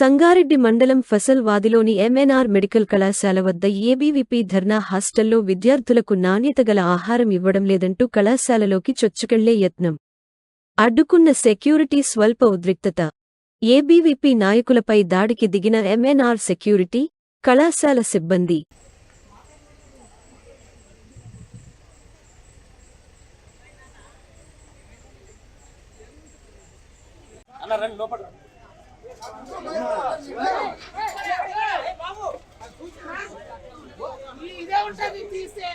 సంగారెడ్డి మండలం Fasal వాదిలోని MNR medical కళాశాల వద్ద ఏబీవీపీ ధర్నా హాస్టల్లో విద్యార్థులకు నాణ్యత గల ఆహారం ఇవ్వడం లేదంటూ కళాశాలలోకి చొచ్చుకెళ్ళే యత్నం. అడ్డుకున్న సెక్యూరిటీ స్వల్ప ఉద్రిక్తత. ఏబీవీపీ నాయకులపై దాడికి దిగిన ఎంఎన్ఆర్ సెక్యూరిటీ కళాశాల సిబ్బంది. అన్న రండి లోపల. ఇదే ఉంటుంది తీస్తే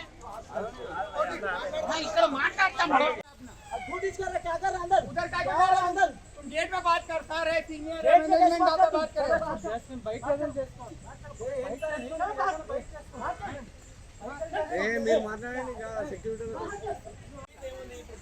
हाँ, ఇక్కడ మాట్లాడతాం उधर का क्या है अंदर तुम गेट पे बात कर रहे सीनियर मैनेजमेंट आता बात कर మీరు మాట్లాడండి security security security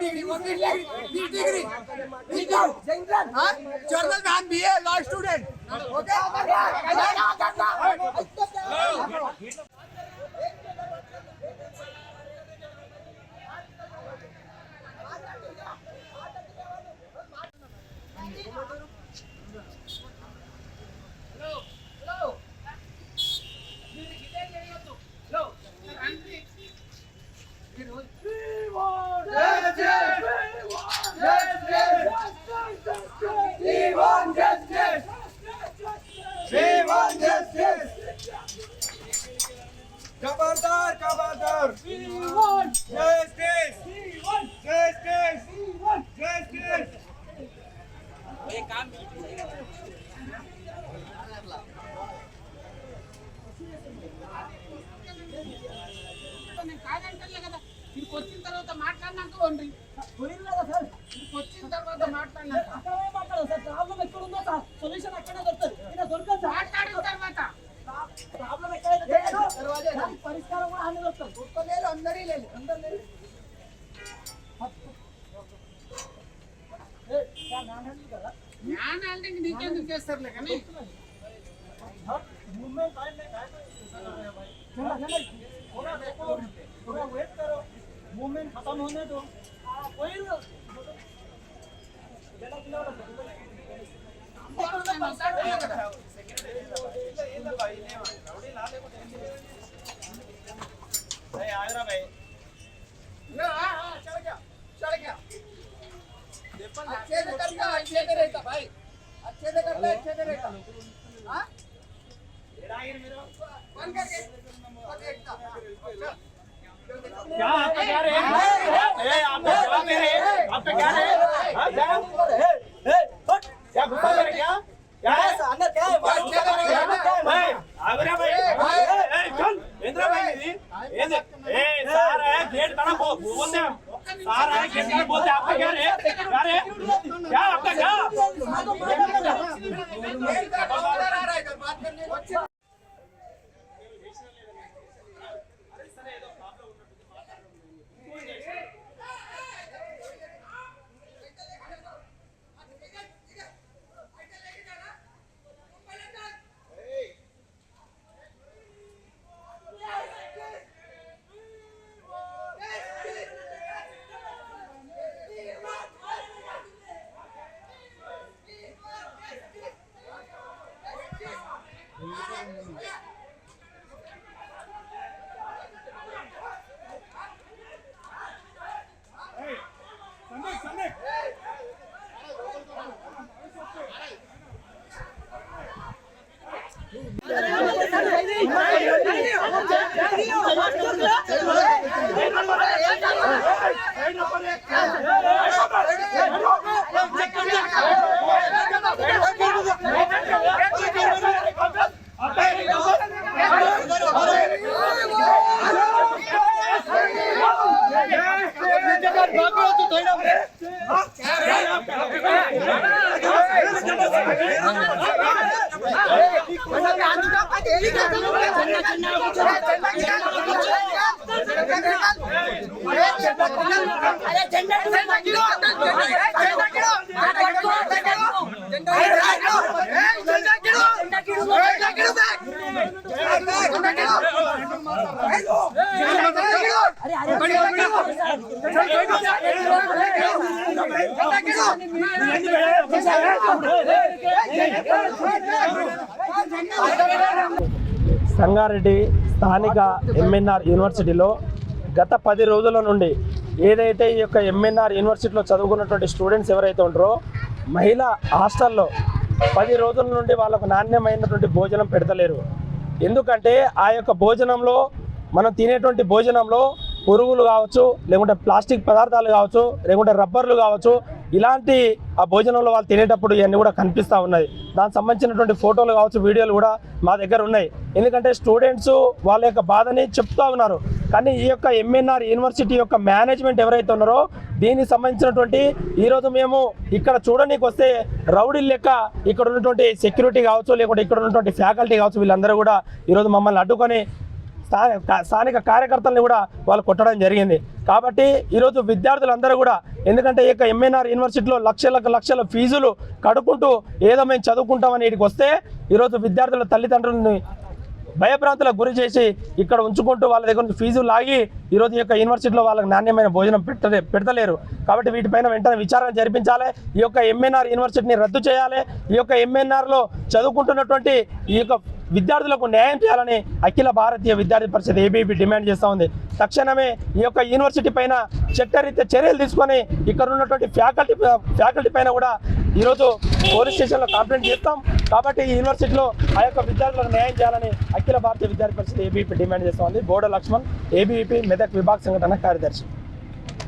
degree, one degree, this degree. This down. Huh? Journal man BA, law student. Okay? Hello. Hello. కాదంటారు కదా ఇక్కడికి వచ్చిన తర్వాత మాట్లాడినాక వండి. పోయింది తర్వాత మాట్లాడినాక. అక్కడే మాట్లాడదు సార్. ప్రాబ్లం ఎక్కడ ఉందో సార్. సొల్యూషన్ అక్కడే దొరుకుతుంది. ఇక్కడ దొరకదు మాట్లాడిన తర్వాత. పరిష్కారం కూడా అన్నీ దొరుకుతుంది. దొరకలేదు లేదు. అందరూ లేదు. జ్ఞానాలని చేస్తారులే కానీ? మూమెంట్ थोड़ा वेट करो। मूवमेंट खत्म होने दो। कोई आगरा भाई चल गया चल गया अच्छे से करता अच्छे से रहता भाई अच्छे से करता अच्छे से रहता हाँ। बंद करके। बंद करता क्या आपका क्या रहे आपका जवाब दे रहे आपका क्या रहे क्या गुस्सा कर क्या क्या अंदर क्या है आगरा भाई चल इंद्रा भाई दीदी ए सार है गेट बना बोलते हम सार है गेट बना बोलते आपका क्या रहे क्या रहे क्या आपका क्या Hey! ઝંડા సంగారెడ్డి స్థానిక ఎంఎన్ఆర్ యూనివర్సిటీలో గత పది రోజుల నుండి ఏదైతే ఈ యొక్క ఎంఎన్ఆర్ యూనివర్సిటీలో చదువుకున్నటువంటి స్టూడెంట్స్ ఎవరైతే ఉంటారో మహిళా హాస్టల్లో పది రోజుల నుండి వాళ్ళకు నాణ్యమైనటువంటి భోజనం పెడతలేరు. ఎందుకంటే ఆ యొక్క భోజనంలో మనం తినేటువంటి భోజనంలో పురుగులు కావచ్చు లేకుంటే ప్లాస్టిక్ పదార్థాలు కావచ్చు లేకుంటే రబ్బర్లు కావచ్చు ఇలాంటి ఆ భోజనంలో వాళ్ళు తినేటప్పుడు ఇవన్నీ కూడా కనిపిస్తూ ఉన్నాయి. దానికి సంబంధించినటువంటి ఫోటోలు కావచ్చు వీడియోలు కూడా మా దగ్గర ఉన్నాయి. ఎందుకంటే స్టూడెంట్స్ వాళ్ళ యొక్క బాధని చెప్తా ఉన్నారు. కానీ ఈ యొక్క ఎంఎన్ఆర్ యూనివర్సిటీ యొక్క మేనేజ్మెంట్ ఎవరైతే ఉన్నారో దీనికి సంబంధించినటువంటి ఈరోజు మేము ఇక్కడ చూడడానికి వస్తే రౌడీ లెక్క ఇక్కడ ఉన్నటువంటి సెక్యూరిటీ కావచ్చు లేకుంటే ఇక్కడ ఉన్నటువంటి ఫ్యాకల్టీ కావచ్చు వీళ్ళందరూ కూడా ఈరోజు మమ్మల్ని అడ్డుకొని స్థానిక స్థానిక కార్యకర్తల్ని కూడా వాళ్ళు కొట్టడం జరిగింది. కాబట్టి ఈరోజు విద్యార్థులందరూ కూడా ఎందుకంటే ఈ యొక్క ఎంఎన్ఆర్ యూనివర్సిటీలో లక్షలకు లక్షల ఫీజులు కడుక్కుంటూ ఏదో మేము చదువుకుంటామని వీటికి వస్తే ఈరోజు విద్యార్థుల తల్లిదండ్రులని భయభ్రాంతులకు గురి చేసి ఇక్కడ ఉంచుకుంటూ వాళ్ళ దగ్గర నుంచి ఫీజులు లాగి ఈరోజు యొక్క యూనివర్సిటీలో వాళ్ళకి నాణ్యమైన భోజనం పెట్టలే పెడతలేరు. కాబట్టి వీటిపైన వెంటనే విచారణ జరిపించాలి. ఈ యొక్క ఎంఎన్ఆర్ యూనివర్సిటీని రద్దు చేయాలి. ఈ యొక్క ఎంఎన్ఆర్లో చదువుకుంటున్నటువంటి ఈ యొక్క విద్యార్థులకు న్యాయం చేయాలని అఖిల భారతీయ విద్యార్థి పరిషత్ ఏబీపీ డిమాండ్ చేస్తూ ఉంది. తక్షణమే ఈ యొక్క యూనివర్సిటీ పైన చట్టరీత్యా చర్యలు తీసుకొని ఇక్కడ ఉన్నటువంటి ఫ్యాకల్టీ ఫ్యాకల్టీ పైన కూడా ఈరోజు పోలీస్ స్టేషన్లో కంప్లైంట్ చేస్తాం. కాబట్టి ఈ యూనివర్సిటీలో ఆ యొక్క విద్యార్థులకు న్యాయం చేయాలని అఖిల భారతీయ విద్యార్థి పరిషత్ ఏబీపీ డిమాండ్ చేస్తూ ఉంది. బోడ లక్ష్మణ్ ఏబీపీ మెదక్ విభాగ్ సంఘటన కార్యదర్శి.